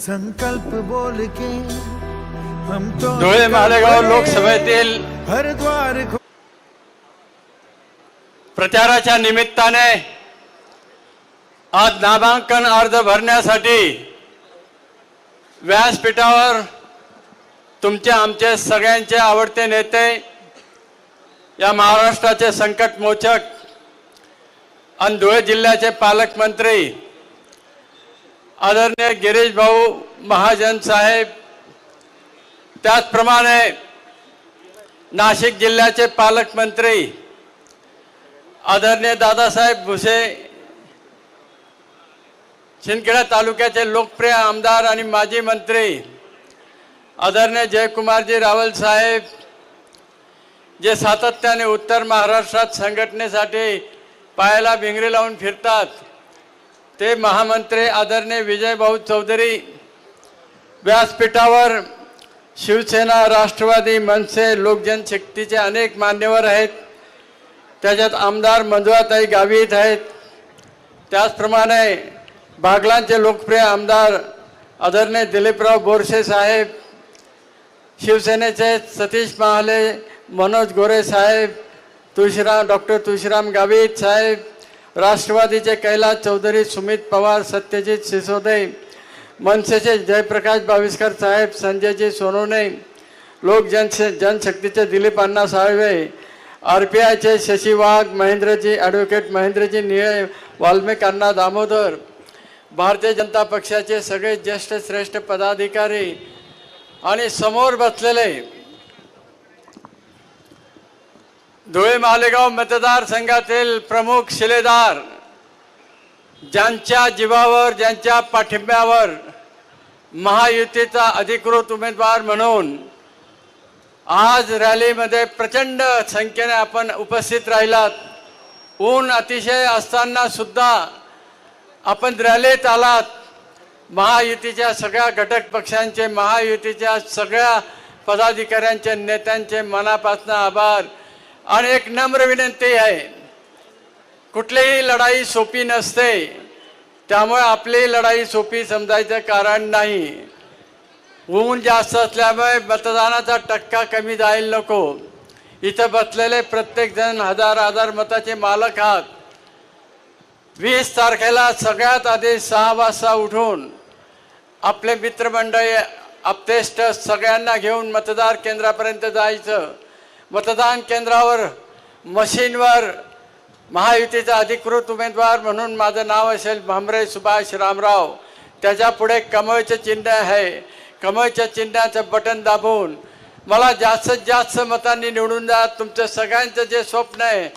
संकल्प बोल के हम तो धुळे मालेगाव लोकसभेतील हर द्वार खो- प्रचाराच्या निमित्ताने आज नामांकन अर्ज भरण्यासाठी व्यासपीठावर तुमचे आमचे सगळ्यांचे आवडते नेते या महाराष्ट्राचे संकटमोचक आणि धुळे जिल्ह्याचे पालकमंत्री आदरणीय गिरीश भाऊ महाजन साहेब त्याचप्रमाणे नाशिक जिल्ह्याचे पालकमंत्री आदरणीय दादासाहेब भुसे शिंदखेडा तालुक्याचे लोकप्रिय आमदार आणि माजी मंत्री आदरणीय जयकुमारजी रावल साहेब जे सातत्याने उत्तर महाराष्ट्रात संघटनेसाठी पायाला भिंगरी लावून फिरतात. ते महामंत्री आदरणीय विजयभाऊ चौधरी व्यासपीठावर शिवसेना राष्ट्रवादी मनसे लोकजनशक्तीचे अनेक मान्यवर आहेत. त्याच्यात आमदार मंजुळाताई गावित आहेत. त्याचप्रमाणे बागलांचे लोकप्रिय आमदार आदरणीय दिलीपराव बोरसे साहेब शिवसेनेचे सतीश महाले मनोज गोरे साहेब तुळशीराम डॉक्टर तुळशीराम गावित साहेब राष्ट्रवादीचे कैलास चौधरी सुमित पवार सत्यजित सिसोदय मनसेचे जयप्रकाश बाविस्कर साहेब संजयजी सोनवणे लोक जन जनशक्तीचे दिलीप अण्णा साळवे आर पी आयचे शशी वाघ महेंद्रजी ॲडव्होकेट महेंद्रजी निळे वाल्मिक अण्णा दामोदर भारतीय जनता पक्षाचे सगळे ज्येष्ठ श्रेष्ठ पदाधिकारी आणि समोर बसलेले धुळे मालेगाव मतदारसंघातील प्रमुख शिलेदार ज्यांच्या जीवावर ज्यांच्या पाठिंब्यावर महायुतीचा अधिकृत उमेदवार म्हणून आज रॅलीमध्ये प्रचंड संख्येने आपण उपस्थित राहिलात. ऊन अतिशय असताना सुद्धा आपण रॅलीत आलात. महायुतीच्या सगळ्या घटक पक्षांचे महायुतीच्या सगळ्या पदाधिकाऱ्यांचे नेत्यांचे मनापासून आभार. आणि एक नम्र विनंती आहे कुठलीही लढाई सोपी नसते त्यामुळे आपली लढाई सोपी समजायचं कारण नाही. ऊन जास्त असल्यामुळे मतदानाचा टक्का कमी जाईल नको. इथं बसलेले प्रत्येक जण हजार हजार मताचे मालक आहात. वीस तारखेला सगळ्यात आधी सहा वाजता उठून आपले मित्रमंडळी आपतेष्ट सगळ्यांना घेऊन मतदार केंद्रापर्यंत जायचं. मतदान केंद्रावर मशीनवर महायुतीचा अधिकृत उमेदवार म्हणून माझं नाव असेल भामरे सुभाष रामराव. त्याच्या पुढे कमळचं चिन्ह आहे. कमळच्या चिन्हाचं बटन दाबून मला जास्तीत जास्त मतांनी निवडून द्या. तुमचं सगळ्यांचं जे स्वप्न आहे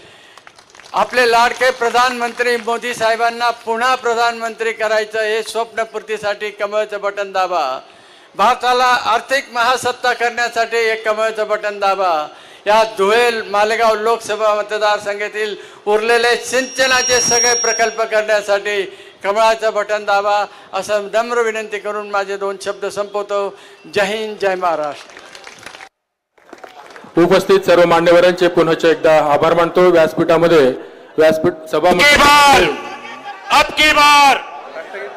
आपले लाडके प्रधानमंत्री मोदी साहेबांना पुन्हा प्रधानमंत्री करायचं हे स्वप्नपूर्तीसाठी कमळचं बटन दाबा. भारताला आर्थिक महासत्ता करण्यासाठी एक कमळचं बटन दाबा. या धुळे मालेगाव लोकसभा मतदारसंघातील उरलेले सिंचनाचे सगळे प्रकल्प करण्यासाठी कमळाचं बटन दाबा असं नम्र विनंती करून माझे दोन शब्द संपवतो. जय हिंद जय महाराष्ट्र. उपस्थित सर्व मान्यवरांचे पुनश्च एकदा आभार मानतो. व्यासपीठामध्ये व्यासपीठ सभा बार! अब की बार!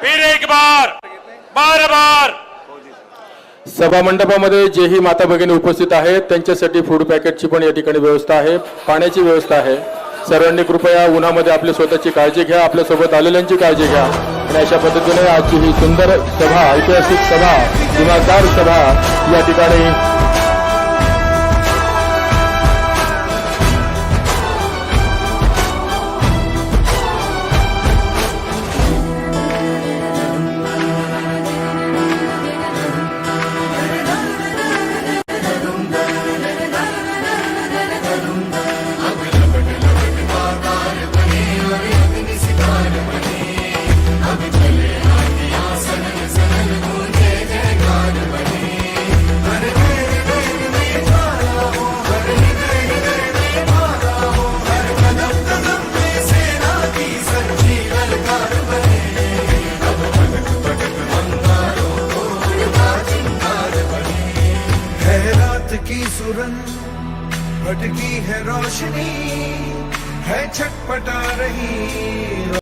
फिर एक बार! बार बार! सभा मंडपामध्ये जेही माता भगिनी उपस्थित आहेत त्यांच्यासाठी फूड पॅकेटची पण या ठिकाणी व्यवस्था आहे पाण्याची व्यवस्था आहे. सर्वांनी कृपया उन्हामध्ये आपली स्वतःची काळजी घ्या आपल्यासोबत आलेल्यांची काळजी घ्या. आणि अशा पद्धतीने आजची ही सुंदर सभा ऐतिहासिक सभा दिमागदार सभा या ठिकाणी भटकी है छटपटा रही